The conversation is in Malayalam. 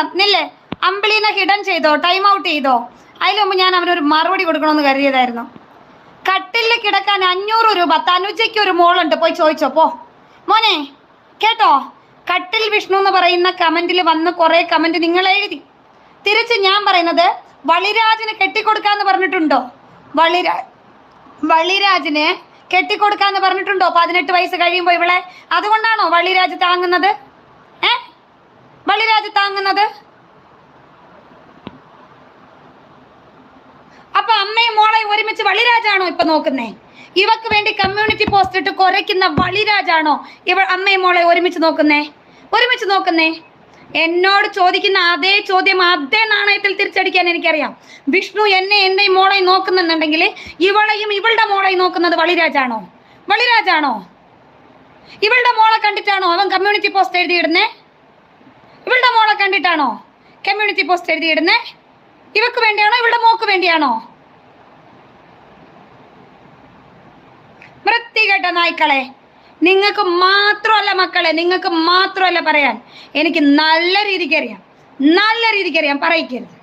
വെള്ളം നില്ലേ? അമ്പിളീനെ ഹിഡൻ ചെയ്തോ? ടൈം ഔട്ട് ചെയ്തോ? അതിന് മുമ്പ് ഞാൻ അവനൊരു മറുപടി കൊടുക്കണമെന്ന് കരുതിയതായിരുന്നു. കട്ടിലിൽ കിടക്കാൻ അഞ്ഞൂറ് രൂപ തനുജയ്ക്ക് ഒരു മോളുണ്ട്. പോയി ചോദിച്ചോ പോ. മോനെ കേട്ടോ? കട്ടിൽ വിഷ്ണു എന്ന് പറയുന്ന കമന്റിൽ വന്ന് കുറെ കമന്റ് നിങ്ങൾ എഴുതി. തിരിച്ച് ഞാൻ പറയുന്നത് വളിരാജിന് കെട്ടിക്കൊടുക്കാന്ന് പറഞ്ഞിട്ടുണ്ടോ? വളിരാ വളിരാജിനെ കെട്ടിക്കൊടുക്കാന്ന് പറഞ്ഞിട്ടുണ്ടോ? പതിനെട്ട് വയസ്സ് കഴിയുമ്പോൾ ഇവളെ? അതുകൊണ്ടാണോ വള്ളിരാജ് താങ്ങുന്നത്? താങ്ങുന്നത്? അപ്പൊ അമ്മയും മോളെയും ഒരുമിച്ച് വളിരാജാണോ ഇപ്പൊ നോക്കുന്നേ? ഇവക്ക് വേണ്ടി കമ്മ്യൂണിറ്റി പോസ്റ്റ് ഇട്ട് കുറയ്ക്കുന്ന വളിരാജാണോ ഇവ അമ്മയും മോളെ ഒരുമിച്ച് നോക്കുന്നേ? ഒരുമിച്ച് നോക്കുന്നേ? എന്നോട് ചോദിക്കുന്ന അതേ ചോദ്യം അതേ നാണയത്തിൽ തിരിച്ചടിക്കാൻ എനിക്കറിയാം. വിഷ്ണു എന്നെ എന്നെയും മോളെയും നോക്കുന്നുണ്ടെങ്കിൽ ഇവളെയും ഇവളുടെ മോളെയും നോക്കുന്നത് വളിരാജാണോ? വളിരാജാണോ? ഇവളുടെ മോളെ കണ്ടിട്ടാണോ അവൻ കമ്മ്യൂണിറ്റി പോസ്റ്റ് എഴുതിയിടുന്നേ? കണ്ടിട്ടാണോ? കമ്മ്യൂണിറ്റി പോസ്റ്റ് എഴുതിയിടുന്നേ? ഇവക്ക് വേണ്ടിയാണോ? ഇവളുടെ മോക്ക് വേണ്ടിയാണോ? വൃത്തികെട്ട നായ്ക്കളെ നിങ്ങൾക്ക് മാത്രമല്ല മക്കളെ നിങ്ങൾക്ക് മാത്രമല്ല പറയാൻ. എനിക്ക് നല്ല രീതിക്ക് അറിയാം. നല്ല രീതിക്ക് അറിയാം. പറയിക്കരുത്.